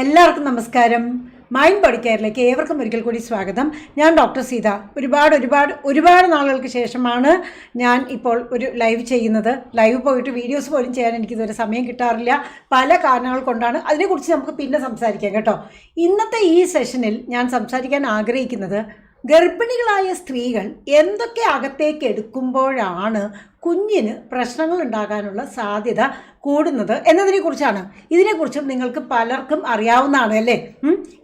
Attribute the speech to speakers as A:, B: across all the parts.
A: എല്ലാവർക്കും നമസ്കാരം. Mind body കെയറിലേക്ക് ഏവർക്കും ഒരിക്കൽ കൂടി സ്വാഗതം. ഞാൻ ഡോക്ടർ സീത. ഒരുപാട് ഒരുപാട് ഒരുപാട് നാളുകൾക്ക് ശേഷമാണ് ഞാൻ ഇപ്പോൾ ഒരു ലൈവ് ചെയ്യുന്നത്. ലൈവ് പോയിട്ട് വീഡിയോസ് പോലും ചെയ്യാൻ എനിക്ക് ഇതുവരെ സമയം കിട്ടാറില്ല. പല കാരണങ്ങൾ കൊണ്ടാണ് അതിനെക്കുറിച്ച് നമുക്ക് പിന്നെ സംസാരിക്കാം കേട്ടോ. ഇന്നത്തെ ഈ സെഷനിൽ ഞാൻ സംസാരിക്കാൻ ആഗ്രഹിക്കുന്നത് ഗർഭിണികളായ സ്ത്രീകൾ എന്തൊക്കെ അകത്തേക്ക് എടുക്കുമ്പോഴാണ് കുഞ്ഞിന് പ്രശ്നങ്ങൾ ഉണ്ടാകാനുള്ള സാധ്യത കൂടുന്നത് എന്നതിനെക്കുറിച്ചാണ്. ഇതിനെക്കുറിച്ചും നിങ്ങൾക്ക് പലർക്കും അറിയാവുന്നതാണ് അല്ലേ?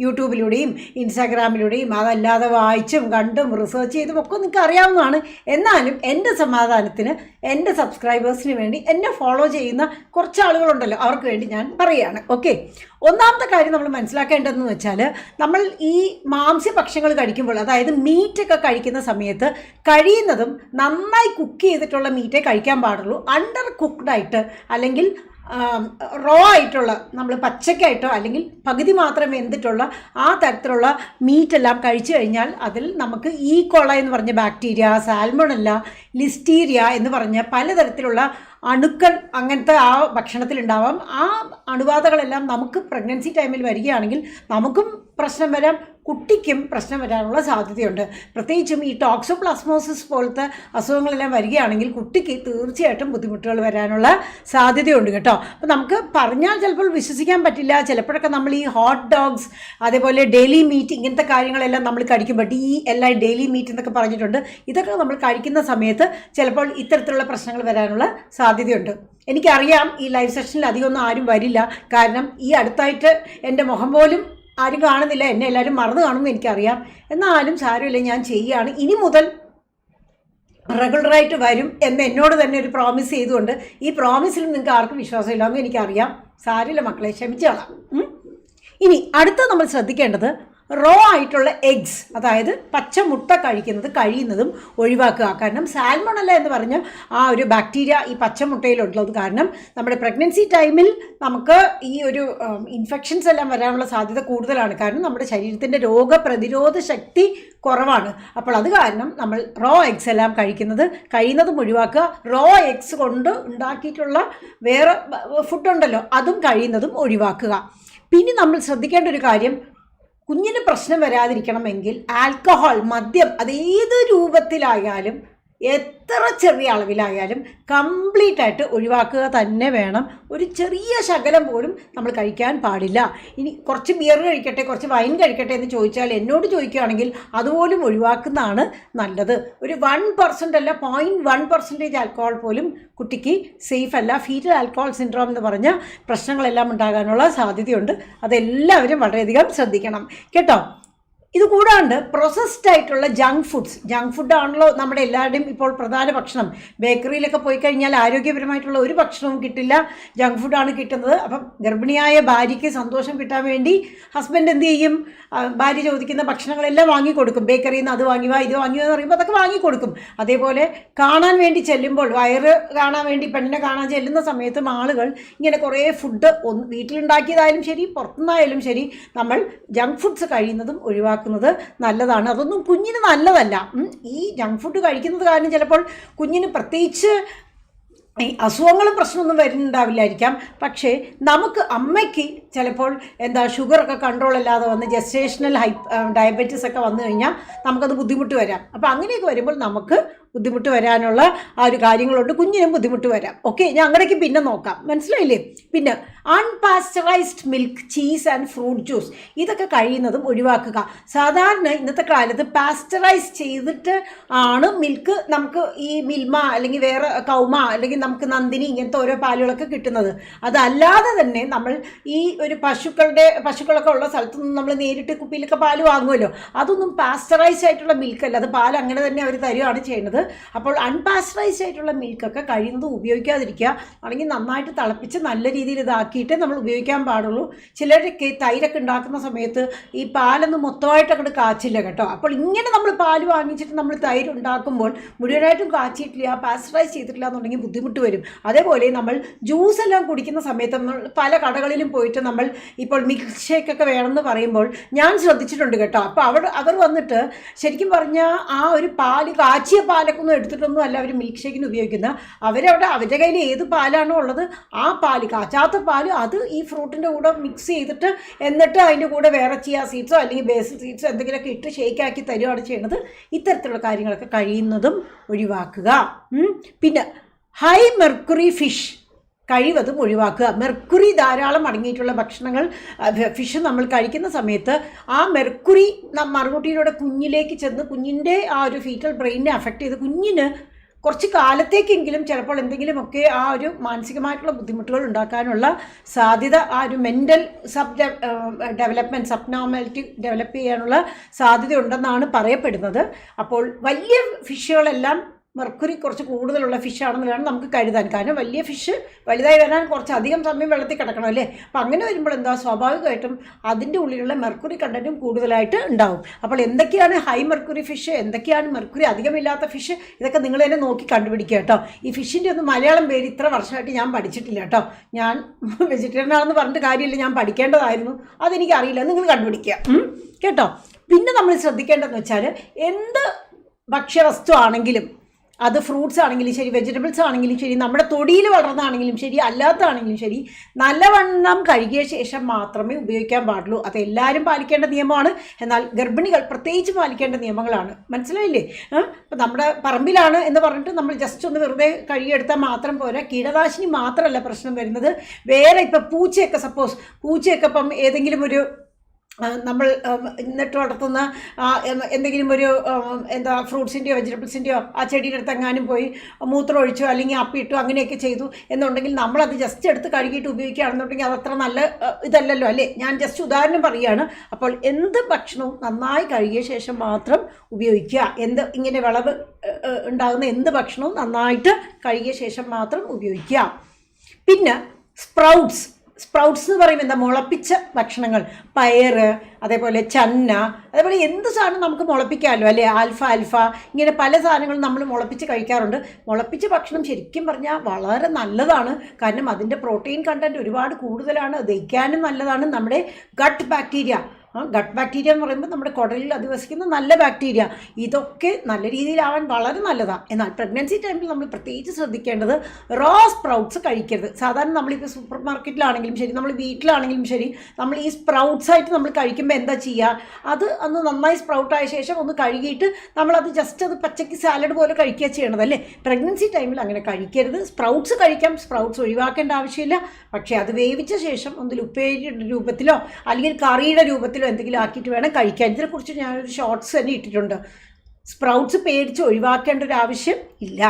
A: യൂട്യൂബിലൂടെയും ഇൻസ്റ്റാഗ്രാമിലൂടെയും അതല്ലാതെ വായിച്ചും കണ്ടും റിസർച്ച് ചെയ്തും ഒക്കെ നിങ്ങൾക്ക് അറിയാവുന്നതാണ്. എന്നാലും എന്റെ സമാധാനത്തിന് എന്റെ സബ്സ്ക്രൈബേഴ്സിന് വേണ്ടി എന്നെ ഫോളോ ചെയ്യുന്ന കുറച്ച് ആളുകളുണ്ടല്ലോ. അവർക്ക് വേണ്ടി ഞാൻ പറയുകയാണ്. ഓക്കെ? ഒന്നാമത്തെ കാര്യം നമ്മൾ മനസ്സിലാക്കേണ്ടതെന്ന് വെച്ചാൽ നമ്മൾ ഈ മാംസ്യഭക്ഷങ്ങൾ കഴിക്കുമ്പോൾ അതായത് മീറ്റൊക്കെ കഴിക്കുന്ന സമയത്ത് കഴിയുന്നതും നന്നായി കുക്ക് ചെയ്തിട്ടുള്ള മീറ്റേ കഴിക്കാൻ പാടുള്ളൂ. അണ്ടർ കുക്ക്ഡ് ആയിട്ട് അല്ലെങ്കിൽ റോ ആയിട്ടുള്ള നമ്മൾ പച്ചക്കായിട്ടോ അല്ലെങ്കിൽ പകുതി മാത്രം വെന്തിട്ടുള്ള ആ തരത്തിലുള്ള മീറ്റ് എല്ലാം കഴിച്ചു കഴിഞ്ഞാൽ അതിൽ നമുക്ക് ഈ കൊള എന്ന് പറഞ്ഞ ബാക്ടീരിയ സാൽമണല്ല ലിസ്റ്റീരിയ എന്ന് പറഞ്ഞ പലതരത്തിലുള്ള അണുക്കൾ അങ്ങനത്തെ ആ ഭക്ഷണത്തിലുണ്ടാവാം. ആ അണുബാധകളെല്ലാം നമുക്ക് പ്രഗ്നൻസി ടൈമിൽ വരികയാണെങ്കിൽ നമുക്കും പ്രശ്നം വരാം. കുട്ടിക്കും പ്രശ്നം വരാനുള്ള സാധ്യതയുണ്ട്. പ്രത്യേകിച്ചും ഈ ടോക്സോപ്ലാസ്മോസിസ് പോലത്തെ അസുഖങ്ങളെല്ലാം വരികയാണെങ്കിൽ കുട്ടിക്ക് തീർച്ചയായിട്ടും ബുദ്ധിമുട്ടുകൾ വരാനുള്ള സാധ്യതയുണ്ട് കേട്ടോ. അപ്പോൾ നമുക്ക് പറഞ്ഞാൽ ചിലപ്പോൾ വിശ്വസിക്കാൻ പറ്റില്ല. ചിലപ്പോഴൊക്കെ നമ്മൾ ഈ ഹോട്ട് ഡോഗ്സ് അതേപോലെ ഡെയിലി മീറ്റ് ഇങ്ങനത്തെ കാര്യങ്ങളെല്ലാം നമ്മൾ കഴിക്കുമ്പോൾ ഡി എൽ ഡെയിലി മീറ്റ് എന്നൊക്കെ പറഞ്ഞിട്ടുണ്ട്. ഇതൊക്കെ നമ്മൾ കഴിക്കുന്ന സമയത്ത് ചിലപ്പോൾ ഇത്തരത്തിലുള്ള പ്രശ്നങ്ങൾ വരാനുള്ള സാധ്യതയുണ്ട്. എനിക്കറിയാം ഈ ലൈവ് സെഷനിൽ അധികമൊന്നും ആരും വരില്ല. കാരണം ഈ അടുത്തായിട്ട് എന്റെ മുഖം പോലും ആരും കാണുന്നില്ല. എന്നെ എല്ലാവരും മറന്നു കാണുമെന്ന് എനിക്കറിയാം. എന്നാലും സാരമില്ല ഞാൻ ചെയ്യുകയാണ് ഇനി മുതൽ റെഗുലറായിട്ട് വരും എന്ന് എന്നോട് തന്നെ ഒരു പ്രോമിസ് ചെയ്തുകൊണ്ട് ഈ പ്രോമിസിൽ നിങ്ങൾക്ക് ആർക്കും വിശ്വാസമില്ലാമെന്ന് എനിക്കറിയാം. സാരമില്ല മക്കളെ ക്ഷമിച്ചോളാം. ഇനി അടുത്ത നമ്മൾ ശ്രദ്ധിക്കേണ്ടത് റോ ആയിട്ടുള്ള എഗ്സ് അതായത് പച്ച മുട്ട കഴിക്കുന്നത് കഴിയുന്നതും ഒഴിവാക്കുക. കാരണം സാൽമണല്ല എന്ന് പറഞ്ഞ ആ ഒരു ബാക്ടീരിയ ഈ പച്ചമുട്ടയിലുള്ളത് കാരണം നമ്മുടെ പ്രഗ്നൻസി ടൈമിൽ നമുക്ക് ഈ ഒരു ഇൻഫെക്ഷൻസ് എല്ലാം വരാനുള്ള സാധ്യത കൂടുതലാണ്. കാരണം നമ്മുടെ ശരീരത്തിന്റെ രോഗപ്രതിരോധ ശക്തി കുറവാണ്. അപ്പോൾ അത് കാരണം നമ്മൾ റോ എഗ്സ് എല്ലാം കഴിക്കുന്നത് കഴിയുന്നതും ഒഴിവാക്കുക. റോ എഗ്സ് കൊണ്ട് ഉണ്ടാക്കിയിട്ടുള്ള വേറെ ഫുഡുണ്ടല്ലോ അതും കഴിയുന്നതും ഒഴിവാക്കുക. പിന്നെ നമ്മൾ ശ്രദ്ധിക്കേണ്ട ഒരു കാര്യം കുഞ്ഞിന് പ്രശ്നം വരാതിരിക്കണമെങ്കിൽ ആൽക്കഹോൾ മദ്യം അത് ഏത് രൂപത്തിലായാലും എത്ര ചെറിയ അളവിലായാലും കംപ്ലീറ്റ് ആയിട്ട് ഒഴിവാക്കുക തന്നെ വേണം. ഒരു ചെറിയ ശകലം പോലും നമ്മൾ കഴിക്കാൻ പാടില്ല. ഇനി കുറച്ച് ബിയർ കഴിക്കട്ടെ കുറച്ച് വൈൻ കഴിക്കട്ടെ എന്ന് ചോദിച്ചാൽ എന്നോട് ചോദിക്കുകയാണെങ്കിൽ അതുപോലും ഒഴിവാക്കുന്നതാണ് നല്ലത്. ഒരു വൺ പെർസെന്റ് അല്ല പോയിന്റ് വൺ പെർസെന്റേജ് ആൽക്കഹോൾ പോലും കുട്ടിക്ക് സേഫ് അല്ല. ഫീറ്റൽ ആൽക്കഹോൾ സിൻഡ്രോം എന്ന് പറഞ്ഞ പ്രശ്നങ്ങളെല്ലാം ഉണ്ടാകാനുള്ള സാധ്യതയുണ്ട്. അതെല്ലാവരും വളരെയധികം ശ്രദ്ധിക്കണം. കേട്ടോ? ഇത് കൂടാണ്ട് പ്രോസസ്ഡ് ആയിട്ടുള്ള ജങ്ക് ഫുഡ്സ് ജങ്ക് ഫുഡ് ആണല്ലോ നമ്മുടെ എല്ലാവരുടെയും ഇപ്പോൾ പ്രധാന ഭക്ഷണം. ബേക്കറിയിലൊക്കെ പോയി കഴിഞ്ഞാൽ ആരോഗ്യപരമായിട്ടുള്ള ഒരു ഭക്ഷണവും കിട്ടില്ല. ജങ്ക് ഫുഡാണ് കിട്ടുന്നത്. അപ്പം ഗർഭിണിയായ ഭാര്യയ്ക്ക് സന്തോഷം കിട്ടാൻ വേണ്ടി ഹസ്ബൻഡ് എന്ത് ചെയ്യും? ഭാര്യ ചോദിക്കുന്ന ഭക്ഷണങ്ങളെല്ലാം വാങ്ങിക്കൊടുക്കും. ബേക്കറിയിൽ നിന്ന് അത് വാങ്ങി വാ ഇത് വാങ്ങി വാ എന്ന് പറയുമ്പോൾ അതൊക്കെ വാങ്ങിക്കൊടുക്കും. അതേപോലെ കാണാൻ വേണ്ടി ചെല്ലുമ്പോൾ വയറ് കാണാൻ വേണ്ടി പെണ്ണിനെ കാണാൻ ചെല്ലുന്ന സമയത്തും ആളുകൾ ഇങ്ങനെ കുറേ ഫുഡ് ഒന്ന് വീട്ടിലുണ്ടാക്കിയതായാലും ശരി പുറത്തുനിന്നായാലും ശരി നമ്മൾ ജങ്ക് ഫുഡ്സ് കഴിയുന്നതും ഒഴിവാക്കുന്നത് നല്ലതാണ്. അതൊന്നും കുഞ്ഞിന് നല്ലതല്ല. ഈ ജങ്ക് ഫുഡ് കഴിക്കുന്നത് കാരണം ചിലപ്പോൾ കുഞ്ഞിന് പ്രത്യേകിച്ച് ഈ അസുഖങ്ങളും പ്രശ്നമൊന്നും വരുന്നുണ്ടാവില്ലായിരിക്കാം. പക്ഷേ നമുക്ക് അമ്മയ്ക്ക് ചിലപ്പോൾ എന്താ ഷുഗറൊക്കെ കൺട്രോൾ അല്ലാതെ വന്ന് ജസ്റ്റേഷണൽ ഹൈ ഡയബറ്റീസ് ഒക്കെ വന്നു കഴിഞ്ഞാൽ നമുക്കത് ബുദ്ധിമുട്ട് വരാം. അപ്പോൾ അങ്ങനെയൊക്കെ വരുമ്പോൾ നമുക്ക് ബുദ്ധിമുട്ട് വരാനുള്ള ആ ഒരു കാര്യങ്ങളുണ്ട്. കുഞ്ഞിനും ബുദ്ധിമുട്ട് വരാം. ഓക്കെ ഞാൻ അങ്ങടേക്ക് പിന്നെ നോക്കാം. മനസ്സിലായില്ലേ? പിന്നെ unpasteurised milk cheese and fruit juice ഇതൊക്കെ കഴിയുന്നതും ഒഴിവാക്കുക. സാധാരണ ഇന്നത്തെ കാലത്ത് പാസ്ചറൈസ് ചെയ്തിട്ട് ആണ് മിൽക്ക് നമുക്ക് ഈ മിൽമ അല്ലെങ്കിൽ വേറെ കൗമ അല്ലെങ്കിൽ നമുക്ക് നന്ദിനി ഇങ്ങനത്തെ ഓരോ പാലുകളൊക്കെ കിട്ടുന്നത്. അതല്ലാതെ തന്നെ നമ്മൾ ഈ ഒരു പശുക്കളുടെ പശുക്കളൊക്കെ ഉള്ള സ്ഥലത്ത് നിന്ന് നമ്മൾ നേരിട്ട് കുപ്പിയിലൊക്കെ പാൽ വാങ്ങുമല്ലോ. അതൊന്നും പാസ്ചറൈസ് ആയിട്ടുള്ള മിൽക്കല്ല അത് പാൽ അങ്ങനെ തന്നെ അവർ തരികയാണ് ചെയ്യുന്നത്. അപ്പോൾ അൺപാസ്റ്ററൈസ്ഡ് ആയിട്ടുള്ള മിൽക്കൊക്കെ കഴിയുന്നതും ഉപയോഗിക്കാതിരിക്കുക. അല്ലെങ്കിൽ നന്നായിട്ട് തിളപ്പിച്ച് നല്ല രീതിയിൽ ഇതാക്കിയിട്ട് നമ്മൾ ഉപയോഗിക്കാൻ പാടുള്ളൂ. ചിലരൊക്കെ തൈരൊക്കെ ഉണ്ടാക്കുന്ന സമയത്ത് ഈ പാലൊന്നും മൊത്തമായിട്ട് അങ്ങോട്ട് കാച്ചില്ല കേട്ടോ. അപ്പോൾ ഇങ്ങനെ നമ്മൾ പാൽ വാങ്ങിച്ചിട്ട് നമ്മൾ തൈര് ഉണ്ടാക്കുമ്പോൾ മുഴുവനായിട്ടും കാച്ചിട്ടില്ല പാസ്റ്ററൈസ് ചെയ്തിട്ടില്ല എന്നുണ്ടെങ്കിൽ ബുദ്ധിമുട്ട് വരും. അതേപോലെ നമ്മൾ ജ്യൂസ് എല്ലാം കുടിക്കുന്ന സമയത്ത് നമ്മൾ പല കടകളിലും പോയിട്ട് നമ്മൾ ഇപ്പോൾ മിക്സ് ഷേക്ക് ഒക്കെ വേണമെന്ന് പറയുമ്പോൾ ഞാൻ ശ്രദ്ധിച്ചിട്ടുണ്ട് കേട്ടോ. അപ്പോൾ അവിടെ അവർ വന്നിട്ട് ശരിക്കും പറഞ്ഞാൽ ആ ഒരു പാൽ കാച്ചിയ പാൽ പാലൊക്കെ എടുത്തിട്ടൊന്നും അല്ല അവർ മിൽക്ക് ഷേക്കിന് ഉപയോഗിക്കുന്നത് അവരവിടെ അവരുടെ കയ്യിൽ ഏത് പാലാണോ ഉള്ളത് ആ പാൽ കാച്ചാത്ത പാൽ അത് ഈ ഫ്രൂട്ടിന്റെ കൂടെ മിക്സ് ചെയ്തിട്ട് എന്നിട്ട് അതിന്റെ കൂടെ വേറെ ചിയ സീഡ്സോ അല്ലെങ്കിൽ ബേസിൽ സീഡ്സോ എന്തെങ്കിലുമൊക്കെ ഇട്ട് ഷേക്കാക്കി തരുവാണ് ചെയ്യുന്നത് ഇത്തരത്തിലുള്ള കാര്യങ്ങളൊക്കെ കഴിയുന്നതും ഒഴിവാക്കുക. പിന്നെ ഹൈ മെർക്കുറി ഫിഷ് കഴിവതും ഒഴിവാക്കുക. മെർക്കുറി ധാരാളം അടങ്ങിയിട്ടുള്ള ഭക്ഷണങ്ങൾ ഫിഷ് നമ്മൾ കഴിക്കുന്ന സമയത്ത് ആ മെർക്കുറി മറുകുട്ടിയിലൂടെ കുഞ്ഞിലേക്ക് ചെന്ന് കുഞ്ഞിന്റെ ആ ഒരു ഫീറ്റൽ ബ്രെയിനെ അഫക്റ്റ് ചെയ്ത് കുഞ്ഞിന് കുറച്ച് കാലത്തേക്കെങ്കിലും ചിലപ്പോൾ എന്തെങ്കിലുമൊക്കെ ആ ഒരു മാനസികമായിട്ടുള്ള ബുദ്ധിമുട്ടുകൾ ഉണ്ടാക്കാനുള്ള സാധ്യത ആ ഒരു mental sub development subnormality develop ചെയ്യാനുള്ള സാധ്യത ഉണ്ടെന്നാണ് പറയപ്പെടുന്നത്. അപ്പോൾ വലിയ ഫിഷുകളെല്ലാം മെർക്കുറി കുറച്ച് കൂടുതലുള്ള ഫിഷാണെന്ന് വേണം നമുക്ക് കരുതാൻ. കാരണം വലിയ ഫിഷ് വലുതായി വരാൻ കുറച്ച് അധികം സമയം വെള്ളത്തിൽ കിടക്കണം അല്ലേ? അപ്പം അങ്ങനെ വരുമ്പോൾ എന്താ? സ്വാഭാവികമായിട്ടും അതിന്റെ ഉള്ളിലുള്ള മെർക്കുറി കണ്ടന്റും കൂടുതലായിട്ട് ഉണ്ടാവും. അപ്പോൾ എന്തൊക്കെയാണ് ഹൈ മെർക്കുറി ഫിഷ് എന്തൊക്കെയാണ് മെർക്കുറി അധികമില്ലാത്ത ഫിഷ് ഇതൊക്കെ നിങ്ങൾ തന്നെ നോക്കി കണ്ടുപിടിക്കുക കേട്ടോ. ഈ ഫിഷിന്റെ ഒന്നും മലയാളം പേര് ഇത്ര വർഷമായിട്ട് ഞാൻ പഠിച്ചിട്ടില്ല കേട്ടോ. ഞാൻ വെജിറ്റേറിയൻ ആണെന്ന് പറഞ്ഞിട്ട് കാര്യമില്ല. ഞാൻ പഠിക്കേണ്ടതായിരുന്നു. അതെനിക്ക് അറിയില്ല. നിങ്ങൾ കണ്ടുപിടിക്കുക. കേട്ടോ? പിന്നെ നമ്മൾ ശ്രദ്ധിക്കേണ്ടതെന്ന് വെച്ചാൽ എന്ത് ഭക്ഷ്യവസ്തു ആണെങ്കിലും അത് ഫ്രൂട്ട്സ് ആണെങ്കിലും ശരി വെജിറ്റബിൾസ് ആണെങ്കിലും ശരി നമ്മുടെ തൊടിയിൽ വളർന്നതാണെങ്കിലും ശരി അല്ലാത്തതാണെങ്കിലും ശരി നല്ലവണ്ണം കഴുകിയ ശേഷം മാത്രമേ ഉപയോഗിക്കാൻ പാടുള്ളൂ. അത് എല്ലാവരും പാലിക്കേണ്ട നിയമമാണ്. എന്നാൽ ഗർഭിണികൾ പ്രത്യേകിച്ച് പാലിക്കേണ്ട നിയമങ്ങളാണ്. മനസ്സിലായില്ലേ? അപ്പം നമ്മുടെ പറമ്പിലാണ് എന്ന് പറഞ്ഞിട്ട് നമ്മൾ ജസ്റ്റ് ഒന്ന് വെറുതെ കഴുകിയെടുത്താൽ മാത്രം പോരാ. കീടനാശിനി മാത്രമല്ല പ്രശ്നം വരുന്നത്. വേറെ ഇപ്പം പൂച്ചയൊക്കെ സപ്പോസ് പൂച്ചയൊക്കെ ഇപ്പം ഏതെങ്കിലും ഒരു നമ്മൾ ഇന്നിട്ട് നട്ട് വളർത്തുന്ന എന്തെങ്കിലും ഒരു എന്താ ഫ്രൂട്ട്സിന്റെയോ വെജിറ്റബിൾസിന്റെയോ ആ ചെടിയുടെ അടുത്ത് എങ്ങാനും പോയി മൂത്രം ഒഴിച്ചോ അല്ലെങ്കിൽ അപ്പിയിട്ടോ അങ്ങനെയൊക്കെ ചെയ്തു എന്നുണ്ടെങ്കിൽ നമ്മളത് ജസ്റ്റ് എടുത്ത് കഴുകിയിട്ട് ഉപയോഗിക്കുകയാണെന്നുണ്ടെങ്കിൽ അത് അത്ര നല്ല ഇതല്ലല്ലോ അല്ലേ? ഞാൻ ജസ്റ്റ് ഉദാഹരണം പറയുകയാണ്. അപ്പോൾ എന്ത് ഭക്ഷണവും നന്നായി കഴുകിയ ശേഷം മാത്രം ഉപയോഗിക്കുക. എന്ത് ഇങ്ങനെ വിളവ് ഉണ്ടാകുന്ന എന്ത് ഭക്ഷണവും നന്നായിട്ട് കഴുകിയ ശേഷം മാത്രം ഉപയോഗിക്കുക. പിന്നെ സ്പ്രൗട്ട്സ് സ്പ്രൗട്ട്സ് എന്ന് പറയുമ്പോൾ എന്താ മുളപ്പിച്ച ഭക്ഷണങ്ങൾ. പയറ് അതേപോലെ ചന്ന അതേപോലെ എന്ത് സാധനം നമുക്ക് മുളപ്പിക്കാമല്ലോ അല്ലേ? ആൽഫ ആൽഫ ഇങ്ങനെ പല സാധനങ്ങളും നമ്മൾ മുളപ്പിച്ച് കഴിക്കാറുണ്ട്. മുളപ്പിച്ച ഭക്ഷണം ശരിക്കും പറഞ്ഞാൽ വളരെ നല്ലതാണ്. കാരണം അതിന്റെ പ്രോട്ടീൻ കണ്ടന്റ് ഒരുപാട് കൂടുതലാണ്. ദഹിക്കാനും നല്ലതാണ്. നമ്മുടെ ഗട്ട് ബാക്ടീരിയ ഗട്ട് ബാക്ടീരിയ എന്ന് പറയുമ്പോൾ നമ്മുടെ കുടലിൽ അധിവസിക്കുന്ന നല്ല ബാക്ടീരിയ ഇതൊക്കെ നല്ല രീതിയിലാവാൻ വളരെ നല്ലതാണ് എന്നാൽ പ്രഗ്നൻസി ടൈമിൽ നമ്മൾ പ്രത്യേകിച്ച് ശ്രദ്ധിക്കേണ്ടത് റോ സ്പ്രൗട്ട്സ് കഴിക്കരുത്. സാധാരണ നമ്മളിപ്പോൾ സൂപ്പർ മാർക്കറ്റിലാണെങ്കിലും ശരി നമ്മൾ വീട്ടിലാണെങ്കിലും ശരി നമ്മൾ ഈ സ്പ്രൗട്ട്സ് ആയിട്ട് നമ്മൾ കഴിക്കുമ്പോൾ എന്താ ചെയ്യുക അത് അന്ന് നന്നായി സ്പ്രൗട്ടായ ശേഷം ഒന്ന് കഴുകിയിട്ട് നമ്മളത് ജസ്റ്റ് അത് പച്ചക്ക് സാലഡ് പോലെ കഴിക്കുക ചെയ്യണത് അല്ലേ പ്രഗ്നൻസി ടൈമിൽ അങ്ങനെ കഴിക്കരുത്. സ്പ്രൗട്ട്സ് കഴിക്കാം. സ്പ്രൗട്ട്സ് ഒഴിവാക്കേണ്ട ആവശ്യമില്ല. പക്ഷേ അത് വേവിച്ച ശേഷം ഒന്നിൽ ഉപ്പേരിയുടെ രൂപത്തിലോ അല്ലെങ്കിൽ കറിയുടെ രൂപത്തിലോ എന്തെങ്കിലും ആക്കിയിട്ട് വേണം കഴിക്കാൻ. ഇതിനെക്കുറിച്ച് ഞാനൊരു ഷോർട്സ് തന്നെ ഇട്ടിട്ടുണ്ട്. സ്പ്രൗട്ട്സ് പേടിച്ച് ഒഴിവാക്കേണ്ട ഒരു ആവശ്യം ഇല്ല.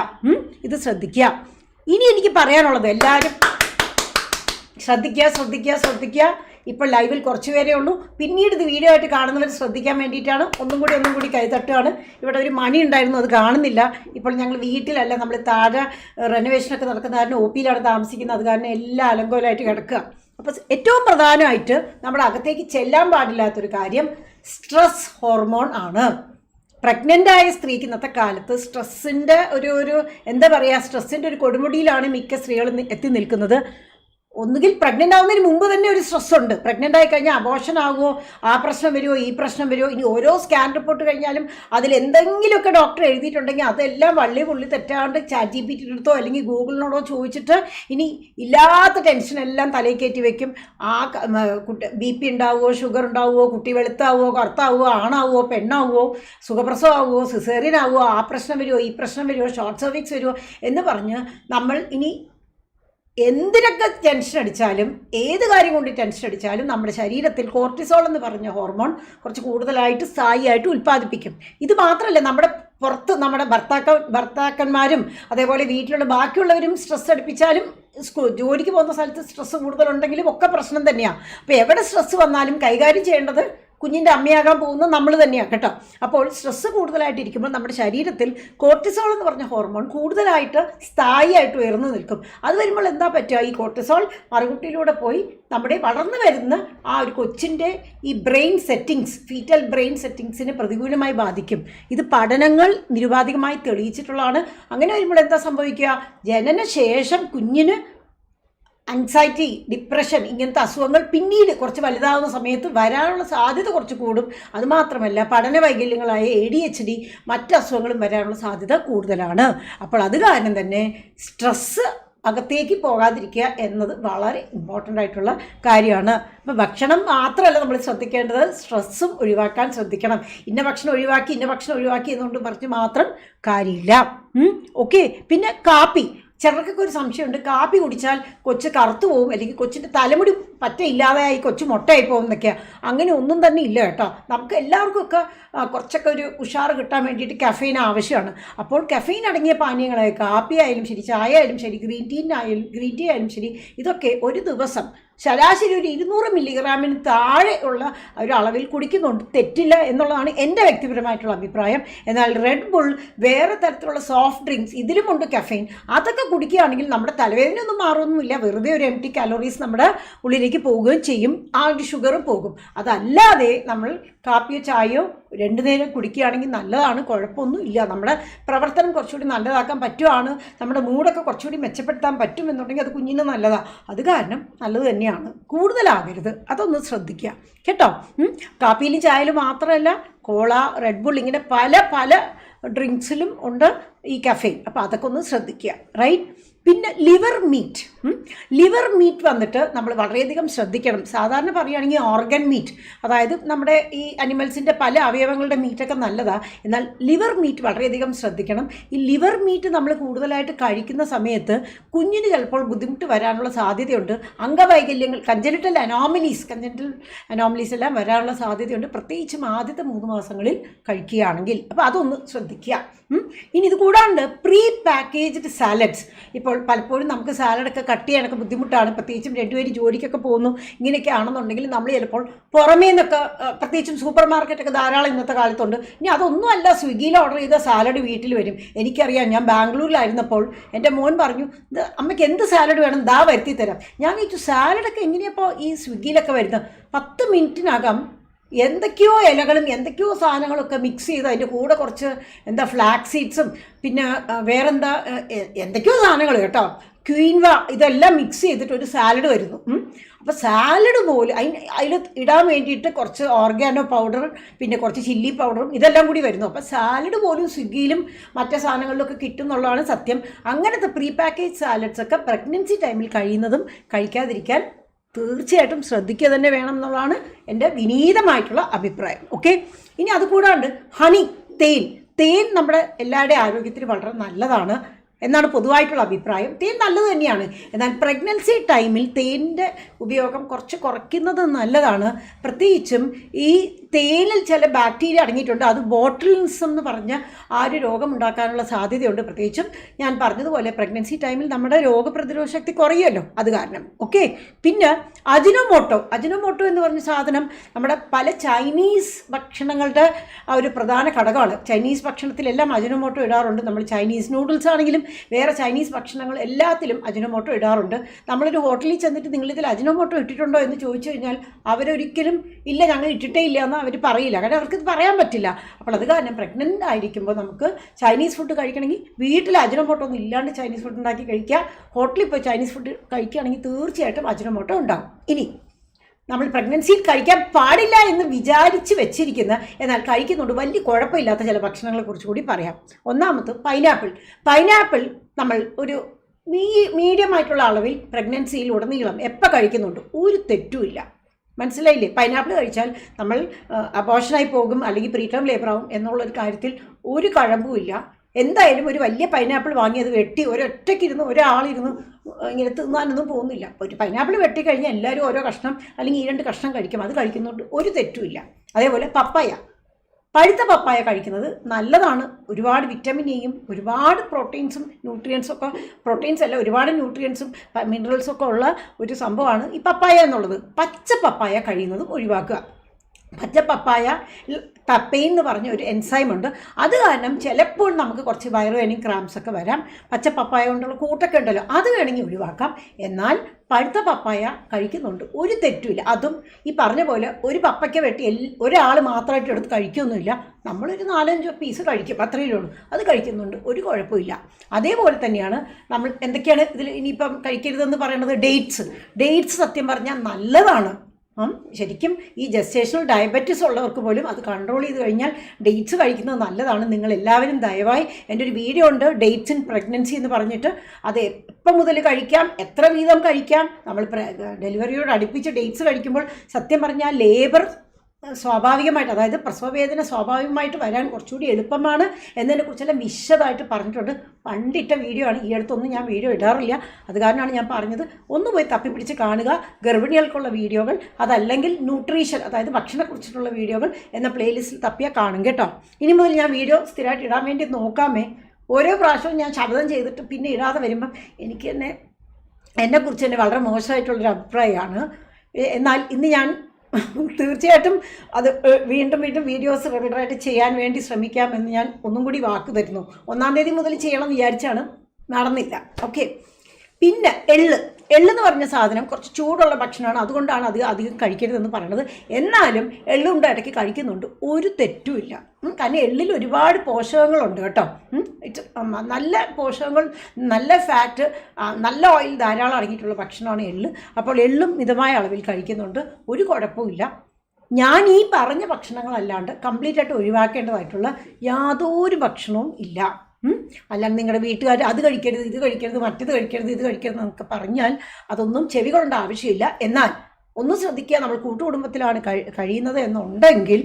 A: ഇത് ശ്രദ്ധിക്കുക. ഇനി എനിക്ക് പറയാനുള്ളത് എല്ലാവരും ശ്രദ്ധിക്കുക ശ്രദ്ധിക്കുക ശ്രദ്ധിക്കുക. ഇപ്പോൾ ലൈവിൽ കുറച്ച് പേരേ ഉള്ളൂ. പിന്നീട് ഇത് വീഡിയോ ആയിട്ട് കാണുന്നവർ ശ്രദ്ധിക്കാൻ വേണ്ടിയിട്ടാണ്. ഒന്നും കൂടി ഒന്നും കൂടി കൈതട്ടുകയാണ്. ഇവിടെ ഒരു മണി ഉണ്ടായിരുന്നു അത് കാണുന്നില്ല. ഇപ്പോൾ ഞങ്ങൾ വീട്ടിലല്ല നമ്മൾ താഴെ റെനോവേഷനൊക്കെ നടക്കുന്ന കാരണം ഒ പിയിലാണ് താമസിക്കുന്നത്. അത് കാരണം എല്ലാം അലങ്കോലമായിട്ട് കിടക്കുക. അപ്പോൾ ഏറ്റവും പ്രധാനമായിട്ട് നമ്മുടെ അകത്തേക്ക് ചെല്ലാൻ പാടില്ലാത്തൊരു കാര്യം സ്ട്രെസ് ഹോർമോൺ ആണ്. പ്രഗ്നന്റ് ആയ സ്ത്രീക്ക് ഇന്നത്തെ കാലത്ത് സ്ട്രെസ്സിന്റെ ഒരു ഒരു എന്താ പറയുക സ്ട്രെസ്സിന്റെ ഒരു കൊടുമുടിയിലാണ് മിക്ക സ്ത്രീകളും എത്തി നിൽക്കുന്നത്. ഒന്നുകിൽ പ്രഗ്നന്റ് ആവുന്നതിന് മുമ്പ് തന്നെ ഒരു സ്ട്രെസ് ഉണ്ട്. പ്രഗ്നന്റ് ആയി കഴിഞ്ഞാൽ അബോഷൻ ആകുമോ ആ പ്രശ്നം വരുമോ? ഈ പ്രശ്നം വരുമോ? ഇനി ഓരോ സ്കാൻ റിപ്പോർട്ട് കഴിഞ്ഞാലും അതിൽ എന്തെങ്കിലുമൊക്കെ ഡോക്ടർ എഴുതിയിട്ടുണ്ടെങ്കിൽ അതെല്ലാം വള്ളി പുള്ളി തെറ്റാണ്ട് ചാറ്റ് ജി പി ടിയുടെ അല്ലെങ്കിൽ ഗൂഗിളിനോടോ ചോദിച്ചിട്ട് ഇനി ഇല്ലാത്ത ടെൻഷൻ എല്ലാം തലയിൽ കയറ്റി വെക്കും. ആ കുട്ടി ബി പി ഉണ്ടാവുമോ? ഷുഗർ ഉണ്ടാവുമോ? കുട്ടി വെളുത്താവുമോ? കറുത്താവുമോ? ആണാവുമോ? പെണ്ണാവുമോ? സുഖപ്രസവമാവുമോ? സിസേറിയൻ ആവുമോ? ആ പ്രശ്നം വരുമോ? ഈ പ്രശ്നം വരുമോ? ഷോർട്ട് സർവീക്സ് വരുമോ? എന്ന് പറഞ്ഞ് നമ്മൾ ഇനി എന്തിനൊക്കെ ടെൻഷൻ അടിച്ചാലും ഏത് കാര്യം കൊണ്ട് ടെൻഷൻ അടിച്ചാലും നമ്മുടെ ശരീരത്തിൽ കോർട്ടിസോൾ എന്ന് പറഞ്ഞ ഹോർമോൺ കുറച്ച് കൂടുതലായിട്ട് സ്ഥായിയായിട്ട് ഉൽപ്പാദിപ്പിക്കും. ഇത് മാത്രമല്ല നമ്മുടെ പുറത്ത് നമ്മുടെ ഭർത്താക്ക ഭർത്താക്കന്മാരും അതേപോലെ വീട്ടിലുള്ള ബാക്കിയുള്ളവരും സ്ട്രെസ് അടിപ്പിച്ചാലും സ്കൂ ജോലിക്ക് പോകുന്ന സ്ഥലത്ത് സ്ട്രെസ് കൂടുതലുണ്ടെങ്കിലും ഒക്കെ പ്രശ്നം തന്നെയാണ് അപ്പോൾ എവിടെ സ്ട്രെസ് വന്നാലും കൈകാര്യം ചെയ്യേണ്ടത് കുഞ്ഞിന്റെ അമ്മയാകാൻ പോകുന്നത് നമ്മൾ തന്നെയാണ് കേട്ടോ. അപ്പോൾ സ്ട്രെസ്സ് കൂടുതലായിട്ടിരിക്കുമ്പോൾ നമ്മുടെ ശരീരത്തിൽ കോർട്ടിസോൾ എന്ന് പറഞ്ഞ ഹോർമോൺ കൂടുതലായിട്ട് സ്ഥായിയായിട്ട് ഉയർന്നു നിൽക്കും. അത് വരുമ്പോൾ എന്താ പറ്റുക? ഈ കോർട്ടിസോൾ മറുകുട്ടിയിലൂടെ പോയി നമ്മുടെ വളർന്നു വരുന്ന ആ ഒരു കൊച്ചിന്റെ ഈ ബ്രെയിൻ സെറ്റിങ്സ് ഫീറ്റൽ ബ്രെയിൻ സെറ്റിങ്സിനെ പ്രതികൂലമായി ബാധിക്കും. ഇത് പഠനങ്ങൾ നിരുപാധികമായി തെളിയിച്ചിട്ടുള്ളതാണ്. അങ്ങനെ വരുമ്പോൾ എന്താ സംഭവിക്കുക? ജനനശേഷം കുഞ്ഞിന് അൻസൈറ്റി ഡിപ്രഷൻ ഇങ്ങനത്തെ അസുഖങ്ങൾ പിന്നീട് കുറച്ച് വലുതാവുന്ന സമയത്ത് വരാനുള്ള സാധ്യത കുറച്ച് കൂടും. അതുമാത്രമല്ല പഠന വൈകല്യങ്ങളായ എ ഡി എച്ച് ഡി മറ്റ് അസുഖങ്ങളും വരാനുള്ള സാധ്യത കൂടുതലാണ്. അപ്പോൾ അത് കാരണം തന്നെ സ്ട്രെസ്സ് അകത്തേക്ക് പോകാതിരിക്കുക എന്നത് വളരെ ഇമ്പോർട്ടന്റ് ആയിട്ടുള്ള കാര്യമാണ്. അപ്പോൾ ഭക്ഷണം മാത്രമല്ല നമ്മൾ ശ്രദ്ധിക്കേണ്ടത് സ്ട്രെസ്സും ഒഴിവാക്കാൻ ശ്രദ്ധിക്കണം. ഇന്ന ഭക്ഷണം ഒഴിവാക്കി ഇന്ന ഭക്ഷണം ഒഴിവാക്കി എന്നുകൊണ്ട് പറഞ്ഞ് മാത്രം കാര്യമില്ല. ഓക്കെ പിന്നെ കാപ്പി. ചിലർക്കൊക്കെ ഒരു സംശയമുണ്ട്. കാപ്പി കുടിച്ചാൽ കൊച്ച് കറുത്തു പോകും അല്ലെങ്കിൽ കൊച്ചിന്റെ തലമുടി പറ്റ ഇല്ലാതെയായി കൊച്ചു മുട്ടയായി പോകും എന്നൊക്കെയാണ് അങ്ങനെ ഒന്നും തന്നെ ഇല്ല കേട്ടോ. നമുക്ക് എല്ലാവർക്കും ഒക്കെ കുറച്ചൊക്കെ ഒരു ഉഷാർ കിട്ടാൻ വേണ്ടിയിട്ട് കഫീൻ ആവശ്യമാണ്. അപ്പോൾ കഫീൻ അടങ്ങിയ പാനീയങ്ങളായ കാപ്പി ആയാലും ശരി ചായ ആയാലും ശരി ഗ്രീൻ ടീനായാലും ഗ്രീൻ ടീ ആയാലും ശരി ഇതൊക്കെ ഒരു ദിവസം ശരാശരി ഒരു ഇരുന്നൂറ് മില്ലിഗ്രാമിന് താഴെ ഉള്ള ഒരു അളവിൽ കുടിക്കുന്നുണ്ട്. തെറ്റില്ല എന്നുള്ളതാണ് എന്റെ വ്യക്തിപരമായിട്ടുള്ള അഭിപ്രായം. എന്നാൽ റെഡ് ബുൾ വേറെ തരത്തിലുള്ള സോഫ്റ്റ് ഡ്രിങ്ക്സ് ഇതിലുമുണ്ട് കഫൈൻ അതൊക്കെ കുടിക്കുകയാണെങ്കിൽ നമ്മുടെ തലവേദനയൊന്നും മാറുമൊന്നുമില്ല വെറുതെ ഒരു എം ടി കാലോറീസ് നമ്മുടെ ഉള്ളിലേക്ക് പോവുകയും ചെയ്യും. ആ ഒരു ഷുഗറും പോകും. അതല്ലാതെ നമ്മൾ കാപ്പിയോ ചായയോ രണ്ടു നേരം കുടിക്കുകയാണെങ്കിൽ നല്ലതാണ് കുഴപ്പമൊന്നും ഇല്ല. നമ്മുടെ പ്രവർത്തനം കുറച്ചുകൂടി നല്ലതാക്കാൻ പറ്റുവാണ്. നമ്മുടെ മൂടൊക്കെ കുറച്ചുകൂടി മെച്ചപ്പെടുത്താൻ പറ്റും എന്നുണ്ടെങ്കിൽ അത് കുഞ്ഞിന് നല്ലതാണ് അത് കാരണം നല്ലത് തന്നെയാണ്. കൂടുതലാകരുത് അതൊന്ന് ശ്രദ്ധിക്കുക. കേട്ടോ. കാപ്പിയിലും ചായയിലും മാത്രമല്ല കോള റെഡ് ബുൾ ഇങ്ങനെ പല പല ഡ്രിങ്ക്സിലും ഉണ്ട് ഈ കഫേ അപ്പോൾ അതൊക്കെ ഒന്ന് ശ്രദ്ധിക്കുക. റൈറ്റ് പിന്നെ ലിവർ മീറ്റ് ലിവർ മീറ്റ് വന്നിട്ട് നമ്മൾ വളരെയധികം ശ്രദ്ധിക്കണം. സാധാരണ പറയുകയാണെങ്കിൽ ഓർഗൻ മീറ്റ് അതായത് നമ്മുടെ ഈ അനിമൽസിന്റെ പല അവയവങ്ങളുടെ മീറ്റൊക്കെ നല്ലതാണ് എന്നാൽ ലിവർ മീറ്റ് വളരെയധികം ശ്രദ്ധിക്കണം. ഈ ലിവർ മീറ്റ് നമ്മൾ കൂടുതലായിട്ട് കഴിക്കുന്ന സമയത്ത് കുഞ്ഞിന് ചിലപ്പോൾ ബുദ്ധിമുട്ട് വരാനുള്ള സാധ്യതയുണ്ട്. അംഗവൈകല്യങ്ങൾ കഞ്ചനിറ്റൽ അനോമലീസ് കഞ്ചനിറ്റൽ അനോമലീസ് എല്ലാം വരാനുള്ള സാധ്യതയുണ്ട്. പ്രത്യേകിച്ചും ആദ്യത്തെ മൂന്ന് മാസങ്ങളിൽ കഴിക്കുകയാണെങ്കിൽ. അപ്പോൾ അതൊന്ന് ശ്രദ്ധിക്കുക. ഇനി ഇത് കൂടാണ്ട് പ്രീ പാക്കേജ്ഡ് സാലഡ്സ് ഇപ്പോൾ പലപ്പോഴും നമുക്ക് സാലഡൊക്കെ കട്ട് ചെയ്യാനൊക്കെ ബുദ്ധിമുട്ടാണ്. പ്രത്യേകിച്ചും രണ്ടുപേരും ജോലിക്കൊക്കെ പോകുന്നു. ഇങ്ങനെയൊക്കെ ആണെന്നുണ്ടെങ്കിൽ നമ്മൾ ചിലപ്പോൾ പുറമേ നിന്നൊക്കെ പ്രത്യേകിച്ചും സൂപ്പർ മാർക്കറ്റൊക്കെ ധാരാളം ഇന്നത്തെ കാലത്തുണ്ട്. ഇനി അതൊന്നും അല്ല സ്വിഗ്ഗിയിൽ ഓർഡർ ചെയ്ത സാലഡ് വീട്ടിൽ വരും. എനിക്കറിയാം ഞാൻ ബാംഗ്ലൂരിലായിരുന്നപ്പോൾ എന്റെ മോൻ പറഞ്ഞു "ഇത് അമ്മയ്ക്ക് എന്ത് സാലഡ് വേണം? ദാ വരുത്തി തരാം. ഞാൻ ചോദിച്ചു സാലഡൊക്കെ എങ്ങനെയപ്പോൾ ഈ സ്വിഗ്ഗിയിലൊക്കെ വരുന്നത്? പത്ത് മിനിറ്റിനകം എന്തൊക്കെയോ ഇലകളും എന്തൊക്കെയോ സാധനങ്ങളൊക്കെ മിക്സ് ചെയ്ത് അതിന്റെ കൂടെ കുറച്ച് എന്താ ഫ്ലാക്സ് സീഡ്സും പിന്നെ വേറെന്താ എന്തൊക്കെയോ സാധനങ്ങൾ കേട്ടോ. ക്വീൻവ ഇതെല്ലാം മിക്സ് ചെയ്തിട്ട് ഒരു സാലഡ് വരുന്നു. അപ്പോൾ സാലഡ് പോലും അതിന് അതിൽ ഇടാൻ വേണ്ടിയിട്ട് കുറച്ച് ഓർഗാനോ പൗഡർ പിന്നെ കുറച്ച് ചില്ലി പൗഡറും ഇതെല്ലാം കൂടി വരുന്നു. അപ്പോൾ സാലഡ് പോലും സ്വിഗ്ഗിയിലും മറ്റേ സാധനങ്ങളിലൊക്കെ കിട്ടും എന്നുള്ളതാണ് സത്യം. അങ്ങനത്തെ പ്രീ പാക്കേജ് സാലഡ്സൊക്കെ പ്രഗ്നൻസി ടൈമിൽ കഴിയുന്നതും കഴിക്കാതിരിക്കാൻ തീർച്ചയായിട്ടും ശ്രദ്ധിക്കുക തന്നെ വേണം എന്നുള്ളതാണ് എന്റെ വിനീതമായിട്ടുള്ള അഭിപ്രായം. ഓക്കെ ഇനി അതുകൂടാണ്ട് ഹണി തേൻ. തേൻ നമ്മുടെ എല്ലാവരുടെയും ആരോഗ്യത്തിന് വളരെ നല്ലതാണ് എന്നാണ് പൊതുവായിട്ടുള്ള അഭിപ്രായം. തേൻ നല്ലത് തന്നെയാണ്. എന്നാൽ പ്രഗ്നൻസി ടൈമിൽ തേനിന്റെ ഉപയോഗം കുറച്ച് കുറയ്ക്കുന്നത് നല്ലതാണ്. പ്രത്യേകിച്ചും ഈ തേനിൽ ചില ബാക്ടീരിയ അടങ്ങിയിട്ടുണ്ട്. അത് ബോട്ടിൽസ് എന്ന് പറഞ്ഞ ആ ഒരു രോഗം ഉണ്ടാക്കാനുള്ള സാധ്യതയുണ്ട് പ്രത്യേകിച്ചും. ഞാൻ പറഞ്ഞതുപോലെ പ്രഗ്നൻസി ടൈമിൽ നമ്മുടെ രോഗപ്രതിരോധ ശക്തി കുറയുമല്ലോ. അത് കാരണം. ഓക്കെ പിന്നെ അജിനോമോട്ടോ. അജിനോമോട്ടോ എന്ന് പറഞ്ഞ സാധനം നമ്മുടെ പല ചൈനീസ് ഭക്ഷണങ്ങളുടെ ഒരു പ്രധാന ഘടകമാണ്. ചൈനീസ് ഭക്ഷണത്തിലെല്ലാം അജിനോമോട്ടോ ഇടാറുണ്ട്. നമ്മൾ ചൈനീസ് നൂഡിൽസ് ആണെങ്കിലും വേറെ ചൈനീസ് ഭക്ഷണങ്ങൾ എല്ലാത്തിലും അജിനോമോട്ടോ ഇടാറുണ്ട്. നമ്മളൊരു ഹോട്ടലിൽ ചെന്നിട്ട് നിങ്ങളിതിൽ അജിനോമോട്ടോ ഇട്ടിട്ടുണ്ടോ എന്ന് ചോദിച്ചു കഴിഞ്ഞാൽ അവരൊരിക്കലും ഇല്ല ഞങ്ങൾ ഇട്ടിട്ടേ ഇല്ല എന്ന് അവർ പറയില്ല. കാരണം അവർക്കിത് പറയാൻ പറ്റില്ല. അപ്പോൾ അത് കാരണം പ്രഗ്നന്റ് ആയിരിക്കുമ്പോൾ നമുക്ക് ചൈനീസ് ഫുഡ് കഴിക്കണമെങ്കിൽ വീട്ടിൽ അജിനോമോട്ടോ ഒന്നും ഇല്ലാണ്ട് ചൈനീസ് ഫുഡ് ഉണ്ടാക്കി കഴിക്കുക. ഹോട്ടലിൽ പോയി ചൈനീസ് ഫുഡ് കഴിക്കുകയാണെങ്കിൽ തീർച്ചയായിട്ടും അജിനോമോട്ടോ ഉണ്ടാകും ഇനി നമ്മൾ പ്രഗ്നൻസിയിൽ കഴിക്കാൻ പാടില്ല എന്ന് വിചാരിച്ച് വെച്ചിരിക്കുന്ന എന്നാൽ കഴിക്കുന്നുണ്ട്. വലിയ കുഴപ്പമില്ലാത്ത ചില ഭക്ഷണങ്ങളെ കുറിച്ച് കൂടി പറയാം. ഒന്നാമത് പൈനാപ്പിൾ പൈനാപ്പിൾ നമ്മൾ ഒരു മീ മീഡിയം ആയിട്ടുള്ള അളവിൽ പ്രഗ്നൻസിയിൽ ഉടനീളം എപ്പോൾ കഴിക്കുന്നുണ്ട്? ഒരു തെറ്റുമില്ല മനസ്സിലായില്ലേ? പൈനാപ്പിൾ കഴിച്ചാൽ നമ്മൾ അബോഷനായി പോകും അല്ലെങ്കിൽ പ്രീടേം ലേബർ ആവും എന്നുള്ളൊരു കാര്യത്തിൽ ഒരു കഴമ്പുമില്ല. എന്തായാലും ഒരു വലിയ പൈനാപ്പിൾ വാങ്ങി അത് വെട്ടി ഒരൊറ്റയ്ക്കിരുന്ന് ഒരാളിരുന്ന് ഇങ്ങനെ തിന്നാനൊന്നും പോകുന്നില്ല. ഒരു പൈനാപ്പിൾ വെട്ടി കഴിഞ്ഞാൽ എല്ലാവരും ഓരോ കഷ്ണം അല്ലെങ്കിൽ ഈ രണ്ട് കഷ്ണം കഴിക്കും. അത് കഴിക്കുന്നതുകൊണ്ട് ഒരു തെറ്റുമില്ല. അതേപോലെ പപ്പായ. പഴുത്ത പപ്പായ കഴിക്കുന്നത് നല്ലതാണ്. ഒരുപാട് വിറ്റമിൻ എയും ഒരുപാട് പ്രോട്ടീൻസും ന്യൂട്രിയൻസും ഒക്കെ പ്രോട്ടീൻസ് അല്ല ഒരുപാട് ന്യൂട്രിയൻസും മിനറൽസും ഒക്കെ ഉള്ള ഒരു സംഭവമാണ് ഈ പപ്പായ എന്നുള്ളത്. പച്ച പപ്പായ കഴിയുന്നതും ഒഴിവാക്കുക. പച്ച പപ്പായ പപ്പൈൻ എന്ന് പറഞ്ഞ ഒരു എൻസൈം ഉണ്ട്. അത് കാരണം ചിലപ്പോൾ നമുക്ക് കുറച്ച് വയറുവേനയും ക്രാംസ് ഒക്കെ വരാം. പച്ച പപ്പായ കൊണ്ടുള്ള കൂട്ടൊക്കെ ഉണ്ടല്ലോ അത് വേണമെങ്കിൽ ഒഴിവാക്കാം. എന്നാൽ പഴുത്ത പപ്പായ കഴിക്കുന്നുണ്ട്. ഒരു തെറ്റുമില്ല. അതും ഈ പറഞ്ഞ പോലെ ഒരു പപ്പയ്ക്ക് വെട്ടി എൽ ഒരാൾ മാത്രമായിട്ട് എടുത്ത് കഴിക്കുകയൊന്നുമില്ല നമ്മളൊരു നാലഞ്ച് പീസ് കഴിക്കും അത്രയേ ഉള്ളൂ. അത് കഴിക്കുന്നുണ്ട്. ഒരു കുഴപ്പമില്ല. അതേപോലെ തന്നെയാണ് നമ്മൾ എന്തൊക്കെയാണ് ഇതിൽ ഇനിയിപ്പം കഴിക്കരുതെന്ന് പറയുന്നത് ഡേറ്റ്സ് ഡേറ്റ്സ് സത്യം പറഞ്ഞാൽ നല്ലതാണ്. ശരിക്കും ഈ ജസ്റ്റേഷണൽ ഡയബറ്റിസ് ഉള്ളവർക്ക് പോലും അത് കൺട്രോൾ ചെയ്ത് കഴിഞ്ഞാൽ ഡേറ്റ്സ് കഴിക്കുന്നത് നല്ലതാണ്. നിങ്ങൾ എല്ലാവരും ദയവായി എന്റെ ഒരു വീഡിയോ ഉണ്ട് ഡേറ്റ്സ് ഇൻ പ്രഗ്നൻസി എന്ന് പറഞ്ഞിട്ട്. അത് എപ്പം മുതൽ കഴിക്കാം എത്ര വീതം കഴിക്കാം? നമ്മൾ ഡെലിവറിയോട് അടുപ്പിച്ച് ഡേറ്റ്സ് കഴിക്കുമ്പോൾ സത്യം പറഞ്ഞാൽ ലേബർ സ്വാഭാവികമായിട്ട് അതായത് പ്രസവവേദന സ്വാഭാവികമായിട്ട് വരാൻ കുറച്ചുകൂടി എളുപ്പമാണ് എന്നതിനെക്കുറിച്ചെല്ലാം വിശദമായിട്ട് പറഞ്ഞിട്ടുണ്ട്. പണ്ടിട്ട വീഡിയോ ആണ് ഈ അടുത്തൊന്നും ഞാൻ വീഡിയോ ഇടാറില്ല. അത് കാരണമാണ് ഞാൻ പറഞ്ഞത് ഒന്ന് പോയി തപ്പിപ്പിടിച്ച് കാണുക. ഗർഭിണികൾക്കുള്ള വീഡിയോകൾ അതല്ലെങ്കിൽ ന്യൂട്രീഷൻ അതായത് ഭക്ഷണത്തെക്കുറിച്ചിട്ടുള്ള വീഡിയോകൾ എന്ന പ്ലേലിസ്റ്റിൽ തപ്പിയാൽ കാണും കേട്ടോ. ഇനി മുതൽ ഞാൻ വീഡിയോ സ്ഥിരമായിട്ട് ഇടാൻ വേണ്ടി നോക്കാമേ. ഓരോ പ്രാവശ്യവും ഞാൻ ശബ്ദം ചെയ്തിട്ട് പിന്നെ ഇടാതെ വരുമ്പം എനിക്ക് തന്നെ എന്നെക്കുറിച്ച് തന്നെ വളരെ മോശമായിട്ടുള്ളൊരു അഭിപ്രായമാണ് എന്നാൽ ഇന്ന് ഞാൻ തീർച്ചയായിട്ടും അത് വീണ്ടും വീണ്ടും വീഡിയോസ് റെഗുലറായിട്ട് ചെയ്യാൻ വേണ്ടി ശ്രമിക്കാമെന്ന് ഞാൻ ഒന്നും കൂടി വാക്ക് തരുന്നു. ഒന്നാം തീയതി മുതൽ ചെയ്യണം വിചാരിച്ചാണ് നടന്നില്ല. ഓക്കെ പിന്നെ എള്ള് എള്ളെന്ന് പറഞ്ഞ സാധനം കുറച്ച് ചൂടുള്ള ഭക്ഷണമാണ്. അതുകൊണ്ടാണ് അത് അധികം കഴിക്കരുതെന്ന് പറയുന്നത് എന്നാലും എള്ളുണ്ട ഇടയ്ക്ക് കഴിക്കുന്നുണ്ട്. ഒരു തെറ്റുമില്ല. കാരണം എള്ളിൽ ഒരുപാട് പോഷകങ്ങളുണ്ട് കേട്ടോ. നല്ല പോഷകങ്ങൾ നല്ല ഫാറ്റ് നല്ല ഓയിൽ ധാരാളം അടങ്ങിയിട്ടുള്ള ഭക്ഷണമാണ് എള്ള്. അപ്പോൾ എള്ളും മിതമായ അളവിൽ കഴിക്കുന്നുണ്ട്. ഒരു കുഴപ്പമില്ല ഞാൻ ഈ പറഞ്ഞ ഭക്ഷണങ്ങളല്ലാണ്ട് കംപ്ലീറ്റ് ആയിട്ട് ഒഴിവാക്കേണ്ടതായിട്ടുള്ള യാതൊരു ഭക്ഷണവും ഇല്ല. ഉം? അല്ലാണ്ട് നിങ്ങളുടെ വീട്ടുകാർ അത് കഴിക്കരുത് ഇത് കഴിക്കരുത് മറ്റത് കഴിക്കരുത് ഇത് കഴിക്കരുത് എന്നൊക്കെ പറഞ്ഞാൽ അതൊന്നും ചെവി കൊണ്ട ആവശ്യമില്ല എന്നാൽ ഒന്ന് ശ്രദ്ധിക്കുക നമ്മൾ കൂട്ടുകുടുംബത്തിലാണ് കഴി- കഴിയുന്നത് എന്നുണ്ടെങ്കിൽ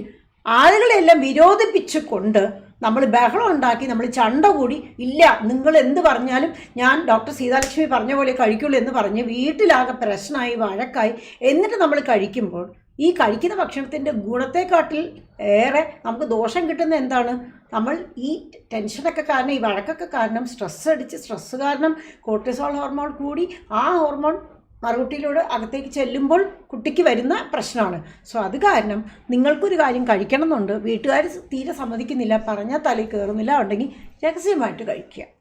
A: ആളുകളെല്ലാം വിരോധിപ്പിച്ചുകൊണ്ട് നമ്മൾ ബഹളം ഉണ്ടാക്കി നമ്മൾ ചണ്ട കൂടി ഇല്ല നിങ്ങൾ എന്ത് പറഞ്ഞാലും ഞാൻ ഡോക്ടർ സീതാലക്ഷ്മി പറഞ്ഞ പോലെ കഴിക്കുള്ളൂ എന്ന് പറഞ്ഞ് വീട്ടിലാകെ പ്രശ്നമായി വഴക്കായി എന്നിട്ട് നമ്മൾ കഴിക്കുമ്പോൾ ഈ കഴിക്കുന്ന ഭക്ഷണത്തിന്റെ ഗുണത്തെക്കാട്ടിൽ ഏറെ നമുക്ക് ദോഷം കിട്ടുന്ന എന്താണ് നമ്മൾ ഈ ടെൻഷനൊക്കെ കാരണം ഈ വഴക്കൊക്കെ കാരണം സ്ട്രെസ് അടിച്ച് സ്ട്രെസ് കാരണം കോർട്ടിസോൾ ഹോർമോൺ കൂടി ആ ഹോർമോൺ മറുകുട്ടിയിലൂടെ അകത്തേക്ക് ചെല്ലുമ്പോൾ കുട്ടിക്ക് വരുന്ന പ്രശ്നമാണ് സോ അത് കാരണം നിങ്ങൾക്കൊരു കാര്യം കഴിക്കണം എന്നുണ്ട് വീട്ടുകാർ തീരെ സമ്മതിക്കുന്നില്ല പറഞ്ഞാൽ തലയിൽ കയറുന്നില്ല ഉണ്ടെങ്കിൽ രഹസ്യമായിട്ട് കഴിക്കുക?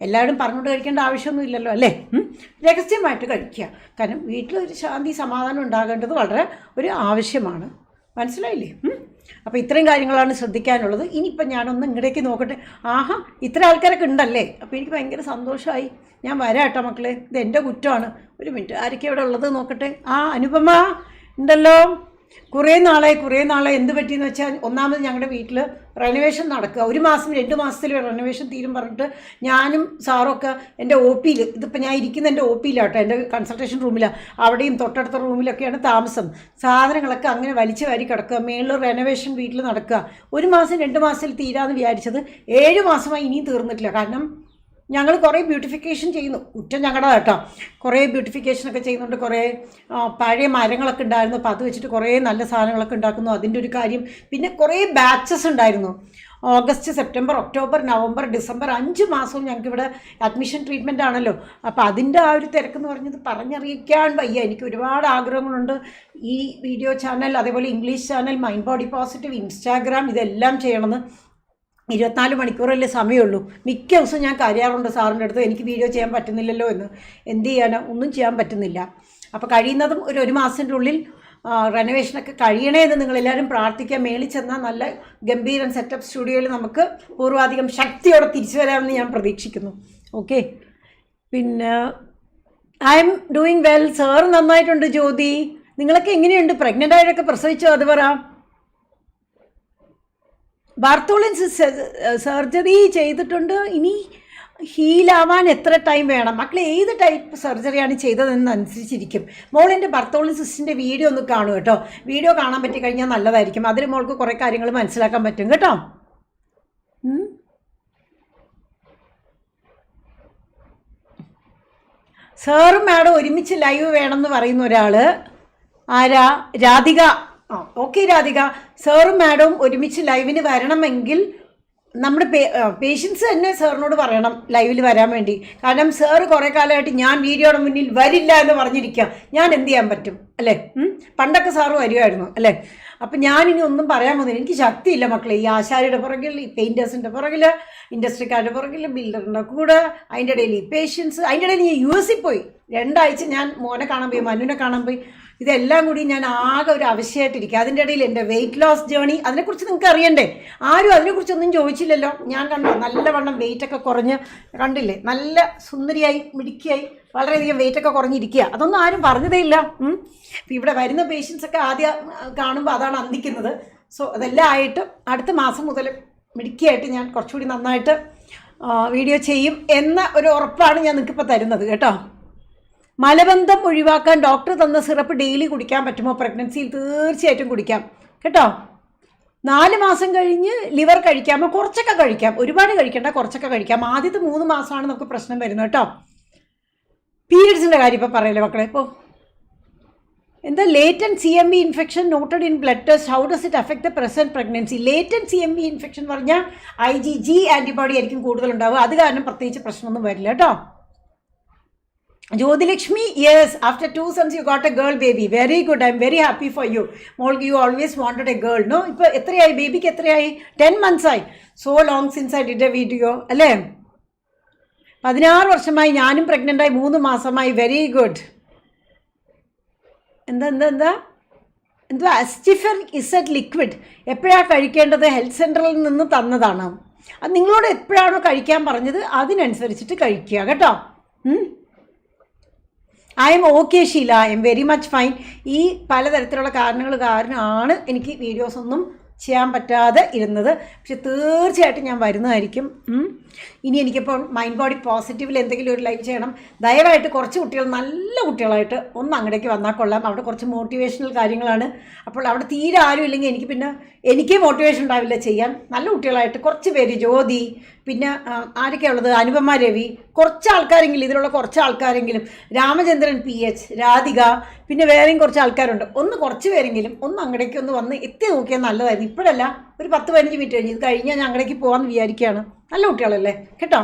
A: എല്ലാവരും പറഞ്ഞുകൊണ്ട് കഴിക്കേണ്ട ആവശ്യമൊന്നും ഇല്ലല്ലോ അല്ലേ? രഹസ്യമായിട്ട് കഴിക്കുക. കാരണം വീട്ടിലൊരു ശാന്തി സമാധാനം ഉണ്ടാകേണ്ടത് വളരെ ഒരു ആവശ്യമാണ്. മനസ്സിലായില്ലേ? അപ്പോൾ ഇത്രയും കാര്യങ്ങളാണ് ശ്രദ്ധിക്കാനുള്ളത്. ഇനിയിപ്പം ഞാനൊന്ന് ഇങ്ങടേക്ക് നോക്കട്ടെ. ആഹാ ഇത്ര ആൾക്കാരൊക്കെ ഉണ്ടല്ലേ? അപ്പോൾ എനിക്ക് ഭയങ്കര സന്തോഷമായി ഞാൻ വരാട്ടോ മക്കളെ. ഇത് എന്റെ കുറ്റമാണ്. ഒരു മിനിറ്റ് ആരൊക്കെ ഇവിടെ ഉള്ളത് നോക്കട്ടെ? ആ അനുപമ ഉണ്ടല്ലോ. കുറേ നാളായി കുറേ നാളായി. എന്ത് പറ്റിയെന്ന് വെച്ചാൽ ഒന്നാമത് ഞങ്ങളുടെ വീട്ടിൽ റെനോവേഷൻ നടക്കുക. ഒരു മാസം രണ്ട് മാസത്തിൽ റെനോവേഷൻ തീരും പറഞ്ഞിട്ട് ഞാനും സാറൊക്കെ എന്റെ ഒ പിയിൽ ഇതിപ്പോൾ ഞാൻ ഇരിക്കുന്ന എന്റെ ഒ പിയിലാട്ടോ എന്റെ കൺസൾട്ടേഷൻ റൂമിലാണ് അവിടെയും തൊട്ടടുത്ത റൂമിലൊക്കെയാണ് താമസം. സാധനങ്ങളൊക്കെ അങ്ങനെ വലിച്ചു വാരി കിടക്കുക. മേളിൽ റെനോവേഷൻ വീട്ടിൽ നടക്കുക. ഒരു മാസം രണ്ട് മാസത്തിൽ തീരാമെന്ന് വിചാരിച്ചത് ഏഴ് മാസമായി ഇനിയും തീർന്നിട്ടില്ല. കാരണം ഞങ്ങൾ കുറേ ബ്യൂട്ടിഫിക്കേഷൻ ചെയ്യുന്നു. ഉറ്റ ഞങ്ങളുടെ കേട്ടോ. കുറേ ബ്യൂട്ടിഫിക്കേഷനൊക്കെ ചെയ്യുന്നുണ്ട്. കുറേ പഴയ മരങ്ങളൊക്കെ ഉണ്ടായിരുന്നു അപ്പോൾ അത് വെച്ചിട്ട് കുറേ നല്ല സാധനങ്ങളൊക്കെ ഉണ്ടാക്കുന്നു അതിന്റെ ഒരു കാര്യം പിന്നെ കുറേ ബാച്ചസ് ഉണ്ടായിരുന്നു August September October November December അഞ്ച് മാസവും ഞങ്ങൾക്ക് ഇവിടെ അഡ്മിഷൻ ട്രീറ്റ്മെന്റ് ആണല്ലോ. അപ്പോൾ അതിന്റെ ആ ഒരു തിരക്കെന്ന് പറഞ്ഞത് പറഞ്ഞറിയിക്കാൻ വയ്യ. എനിക്ക് ഒരുപാട് ആഗ്രഹങ്ങളുണ്ട്. ഈ വീഡിയോ ചാനൽ അതേപോലെ English channel mind body positive Instagram ഇതെല്ലാം ചെയ്യണമെന്ന് ഇരുപത്തിനാല് മണിക്കൂറല്ലേ സമയമുള്ളൂ. മിക്ക ദിവസവും ഞാൻ കരയാറുണ്ട് സാറിന്റെ അടുത്ത് എനിക്ക് വീഡിയോ ചെയ്യാൻ പറ്റുന്നില്ലല്ലോ എന്ന്. എന്ത് ചെയ്യാനോ? ഒന്നും ചെയ്യാൻ പറ്റുന്നില്ല. അപ്പോൾ കഴിയുന്നതും ഒരു ഒരു മാസത്തിന്റെ ഉള്ളിൽ റെനോവേഷനൊക്കെ കഴിയണേ എന്ന് നിങ്ങളെല്ലാവരും പ്രാർത്ഥിക്കാൻ മേളിൽ ചെന്നാൽ നല്ല ഗംഭീരൻ സെറ്റപ്പ് സ്റ്റുഡിയോയിൽ നമുക്ക് പൂർവാധികം ശക്തിയോടെ തിരിച്ചു വരാമെന്ന് ഞാൻ പ്രതീക്ഷിക്കുന്നു. ഓക്കെ. പിന്നെ I'm doing well. Sir നന്നായിട്ടുണ്ട് ജ്യോതി. നിങ്ങളൊക്കെ എങ്ങനെയുണ്ട്? പ്രഗ്നന്റ് ആയിട്ടൊക്കെ പ്രസവിച്ചോ? അത് പറ. ബാർത്തോളിൻസ് സർജറി ചെയ്തിട്ടുണ്ട്. ഇനി ഹീലാവാൻ എത്ര ടൈം വേണം? മക്കൾ ഏത് ടൈപ്പ് സർജറിയാണ് ചെയ്തതെന്ന് അനുസരിച്ചിരിക്കും മോളിന്റെ ബർത്തോളിൻ സിസ്റ്റിന്റെ വീഡിയോ ഒന്ന് കാണും കേട്ടോ. വീഡിയോ കാണാൻ പറ്റി കഴിഞ്ഞാൽ നല്ലതായിരിക്കും. അതിൽ മോൾക്ക് കുറേ കാര്യങ്ങൾ മനസ്സിലാക്കാൻ പറ്റും കേട്ടോ. സാറും മാഡം ഒരുമിച്ച് ലൈവ് വേണമെന്ന് പറയുന്ന ഒരാൾ ആരാ? രാധിക. ആ ഓക്കെ രാധിക. സാറും മാഡവും ഒരുമിച്ച് ലൈവിന് വരണമെങ്കിൽ നമ്മുടെ പേഷ്യൻസ് തന്നെ സാറിനോട് പറയണം ലൈവിൽ വരാൻ വേണ്ടി. കാരണം സാറ് കുറേ കാലമായിട്ട് ഞാൻ വീഡിയോയുടെ മുന്നിൽ വരില്ല എന്ന് പറഞ്ഞിരിക്കുക ഞാൻ എന്ത് ചെയ്യാൻ പറ്റും? അല്ലേ? പണ്ടൊക്കെ സാറ് വരുമായിരുന്നു അല്ലേ? അപ്പം ഞാനിനി ഒന്നും പറയാൻ പോകുന്നില്ല. എനിക്ക് ശക്തിയില്ല മക്കളെ. ഈ ആശാരിയുടെ പുറകിൽ ഈ പെയിന്റേഴ്സിന്റെ പുറകിൽ ഇൻഡസ്ട്രിക്കാരുടെ പുറകിൽ ബിൽഡറിന്റെ കൂടെ അതിന്റെ ഇടയിൽ ഈ പേഷ്യൻസ് അതിന്റെ ഇടയിൽ ഞാൻ യു എസിൽ പോയി. രണ്ടാഴ്ച ഞാൻ മോനെ കാണാൻ പോയി മനുവിനെ കാണാൻ പോയി. ഇതെല്ലാം കൂടി ഞാൻ ആകെ ഒരു ആവശ്യമായിട്ടിരിക്കുക അതിന്റെ ഇടയിൽ എന്റെ വെയിറ്റ് ലോസ് ജേണി അതിനെക്കുറിച്ച് നിങ്ങൾക്ക് അറിയണ്ടേ? ആരും അതിനെക്കുറിച്ചൊന്നും ചോദിച്ചില്ലല്ലോ. ഞാൻ കണ്ടു നല്ലവണ്ണം വെയിറ്റൊക്കെ കുറഞ്ഞ് കണ്ടില്ലേ? നല്ല സുന്ദരിയായി മിടുക്കിയായി വളരെയധികം വെയിറ്റൊക്കെ കുറഞ്ഞിരിക്കുക അതൊന്നും ആരും പറഞ്ഞതേ ഇല്ല. ഇവിടെ വരുന്ന പേഷ്യൻസ് ഒക്കെ ആദ്യം കാണുമ്പോൾ അതാണ് അന്തിക്കുന്നത്. സോ അതെല്ലാം ആയിട്ട് അടുത്ത മാസം മുതൽ മിടുക്കിയായിട്ട് ഞാൻ കുറച്ചുകൂടി നന്നായിട്ട് വീഡിയോ ചെയ്യും എന്ന ഒരു ഉറപ്പാണ് ഞാൻ നിങ്ങൾക്കിപ്പോൾ തരുന്നത് കേട്ടോ. മലബന്ധം ഒഴിവാക്കാൻ ഡോക്ടർ തന്ന സിറപ്പ് ഡെയിലി കുടിക്കാൻ പറ്റുമോ? പ്രഗ്നൻസിയിൽ തീർച്ചയായിട്ടും കുടിക്കാം. കേട്ടോ? നാല് മാസം കഴിഞ്ഞ് ലിവർ കഴിക്കാമോ? കുറച്ചൊക്കെ കഴിക്കാം. ഒരുപാട് കഴിക്കേണ്ട കുറച്ചൊക്കെ കഴിക്കാം. ആദ്യത്തെ മൂന്ന് മാസമാണ് നമുക്ക് പ്രശ്നം വരുന്നത് കേട്ടോ. പീരിയഡ്സിന്റെ കാര്യം ഇപ്പോൾ പറയല്ലേ മക്കളെ? ഇപ്പോൾ എന്താ late and C M B infection noted in blood test how does it affect the present pregnancy late and C M B infection പറഞ്ഞാൽ ഐ ജി ജി ആന്റിബോഡി ആയിരിക്കും കൂടുതലുണ്ടാവുക. അത് കാരണം പ്രത്യേകിച്ച് പ്രശ്നമൊന്നും വരില്ല കേട്ടോ. Jyothilakshmi yes after two sons you got a girl baby very good I'm very happy for you mall you always wanted a girl no ഇപ്പോൾ എത്രയായി? ബേബിക്ക് എത്രയായി? ടെൻ മന്ത്സ് ആയി. So long since I did a video അല്ലേ? പതിനാറ് വർഷമായി ഞാനും പ്രഗ്നന്റായി മൂന്ന് മാസമായി. വെരി ഗുഡ് എന്താ എന്താ എന്താ? എന്തുവാ? അസ്റ്റിഫർ ഇസറ്റ് ലിക്വിഡ് എപ്പോഴാണ് കഴിക്കേണ്ടത്? ഹെൽത്ത് സെന്ററിൽ നിന്ന് തന്നതാണ്. അത് നിങ്ങളോട് എപ്പോഴാണോ കഴിക്കാൻ പറഞ്ഞത്? അതിനനുസരിച്ചിട്ട് കഴിക്കുക കേട്ടോ. I'm okay Sheela I'm very much fine ഈ പലതരത്തിലുള്ള കാരണങ്ങൾ കാരണമാണ് എനിക്ക് വീഡിയോസ് ഒന്നും ചെയ്യാൻ പറ്റാതെ ഇരുന്നത്. പക്ഷെ തീർച്ചയായിട്ടും ഞാൻ വരുന്നതായിരിക്കും. ഇനി എനിക്കിപ്പോൾ മൈൻഡ് ബോഡി പോസിറ്റീവിൽ എന്തെങ്കിലും ഒരു ലൈവ് ചെയ്യണം. ദയവായിട്ട് കുറച്ച് കുട്ടികൾ നല്ല കുട്ടികളായിട്ട് ഒന്ന് അങ്ങടേക്ക് വന്നാൽ കൊള്ളാം. അവിടെ കുറച്ച് മോട്ടിവേഷണൽ കാര്യങ്ങളാണ്. അപ്പോൾ അവിടെ തീരെ ആരും ഇല്ലെങ്കിൽ എനിക്ക് പിന്നെ എനിക്കേ മോട്ടിവേഷൻ ഉണ്ടാവില്ല ചെയ്യാൻ. നല്ല കുട്ടികളായിട്ട് കുറച്ച് പേര് ജ്യോതി പിന്നെ ആരൊക്കെയുള്ളത് അനുപമ രവി. കുറച്ച് ആൾക്കാരെങ്കിലും ഇതിലുള്ള കുറച്ച് ആൾക്കാരെങ്കിലും രാമചന്ദ്രൻ പി എച്ച് രാധിക പിന്നെ വേറെയും കുറച്ച് ആൾക്കാരുണ്ട് ഒന്ന് കുറച്ച് പേരെങ്കിലും ഒന്ന് അങ്ങടേക്ക് ഒന്ന് വന്ന് എത്തി നോക്കിയാൽ നല്ലതായിരുന്നു. ഇപ്പോഴല്ല ഒരു പത്ത് പതിനഞ്ച് മിനിറ്റ് കഴിഞ്ഞ്. ഇത് കഴിഞ്ഞാൽ ഞാൻ അങ്ങടേക്ക് പോകാമെന്ന് വിചാരിക്കുകയാണ്. നല്ല കുട്ടികളല്ലേ? കേട്ടോ.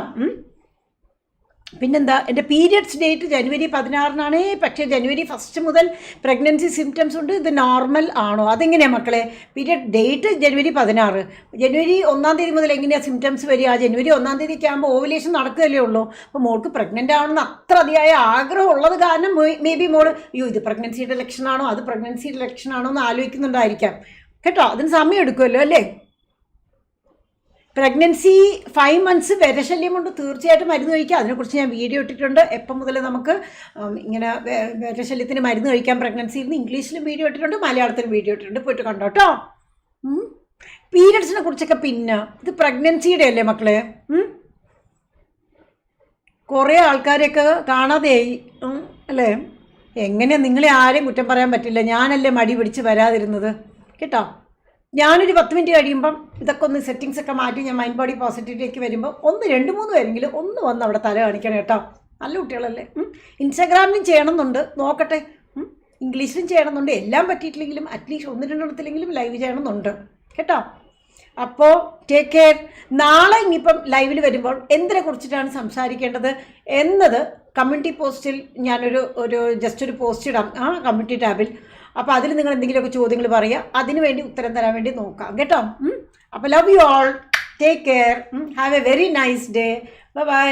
A: പിന്നെന്താ എന്റെ പീരിയഡ്സ് ഡേറ്റ് ജനുവരി പതിനാറിനാണ്. പക്ഷേ ജനുവരി ഫസ്റ്റ് മുതൽ പ്രഗ്നൻസി സിംറ്റംസ് ഉണ്ട്. ഇത് നോർമൽ ആണോ? അതെങ്ങനെയാണ് മക്കളെ? പീരിയഡ് ഡേറ്റ് ജനുവരി പതിനാറ്. ജനുവരി ഒന്നാം തീയതി മുതൽ എങ്ങനെയാണ് സിംറ്റംസ് വരിക? ജനുവരി ഒന്നാം തീയതി ഒക്കെ ആകുമ്പോൾ ഓവുലേഷൻ നടക്കുകയല്ലേ ഉള്ളൂ. അപ്പോൾ മോൾക്ക് പ്രഗ്നന്റ് ആണെന്ന് അത്ര അതിയായ ആഗ്രഹം ഉള്ളത് കാരണം മേ ബി മോൾ അയ്യോ ഇത് പ്രഗ്നൻസിയുടെ ലക്ഷണമാണോ അത് പ്രഗ്നൻസിയുടെ ലക്ഷണമാണോ എന്ന് ആലോചിക്കുന്നുണ്ടായിരിക്കാം. കേട്ടോ? അതിന് സമയം എടുക്കുമല്ലോ അല്ലേ? പ്രഗ്നൻസി ഫൈവ് മന്ത്സ് വിരശല്യം കൊണ്ട് തീർച്ചയായിട്ടും മരുന്ന് കഴിക്കുക അതിനെക്കുറിച്ച് ഞാൻ വീഡിയോ ഇട്ടിട്ടുണ്ട്. എപ്പം മുതൽ നമുക്ക് ഇങ്ങനെ വിരശല്യത്തിന് മരുന്ന് കഴിക്കാൻ പ്രഗ്നൻസിയിൽ നിന്ന് ഇംഗ്ലീഷിലും വീഡിയോ ഇട്ടിട്ടുണ്ട്. മലയാളത്തിലും വീഡിയോ ഇട്ടിട്ടുണ്ട്. പോയിട്ട് കണ്ടോ കേട്ടോ പീരിയഡ്സിനെ കുറിച്ചൊക്കെ പിന്നെ. ഇത് പ്രഗ്നൻസിയുടെ അല്ലേ മക്കളെ? കുറേ ആൾക്കാരെയൊക്കെ കാണാതെയായി അല്ലേ? എങ്ങനെയാണ് നിങ്ങളെ ആരെയും കുറ്റം പറയാൻ പറ്റില്ല. ഞാനല്ലേ മടി പിടിച്ച് വരാതിരുന്നത്. കേട്ടോ? ഞാനൊരു പത്ത് മിനിറ്റ് കഴിയുമ്പം ഇതൊക്കെ ഒന്ന് സെറ്റിങ്സ് ഒക്കെ മാറ്റി ഞാൻ മൈൻഡ് ബോഡി പോസിറ്റിവിറ്റിയിലേക്ക് വരുമ്പോൾ ഒന്ന് രണ്ട് മൂന്ന് പേരെങ്കിലും ഒന്ന് വന്ന് അവിടെ തല കാണിക്കണം കേട്ടോ. നല്ല കുട്ടികളല്ലേ? ഇൻസ്റ്റാഗ്രാമിലും ചെയ്യണമെന്നുണ്ട്. നോക്കട്ടെ. ഇംഗ്ലീഷിലും ചെയ്യണമെന്നുണ്ട്. എല്ലാം പറ്റിയിട്ടില്ലെങ്കിലും അറ്റ്ലീസ്റ്റ് ഒന്ന് രണ്ടെണ്ണത്തിലെങ്കിലും ലൈവ് ചെയ്യണമെന്നുണ്ട്. കേട്ടോ? അപ്പോൾ ടേക്ക് കെയർ നാളെ ഇനിയിപ്പം ലൈവിൽ വരുമ്പോൾ എന്തിനെ കുറിച്ചിട്ടാണ് സംസാരിക്കേണ്ടത് എന്നത് കമ്മ്യൂണിറ്റി പോസ്റ്റിൽ ഞാനൊരു ഒരു ജസ്റ്റ് ഒരു പോസ്റ്റ് ഇടാം. ആ കമ്മ്യൂണിറ്റി ടാബിൽ അപ്പോൾ അതിൽ നിങ്ങൾ എന്തെങ്കിലുമൊക്കെ ചോദ്യങ്ങൾ പറയുക. അതിനുവേണ്ടി ഉത്തരം തരാൻ വേണ്ടി നോക്കാം. കേട്ടോ? അപ്പോൾ love you all take care have a very nice day bye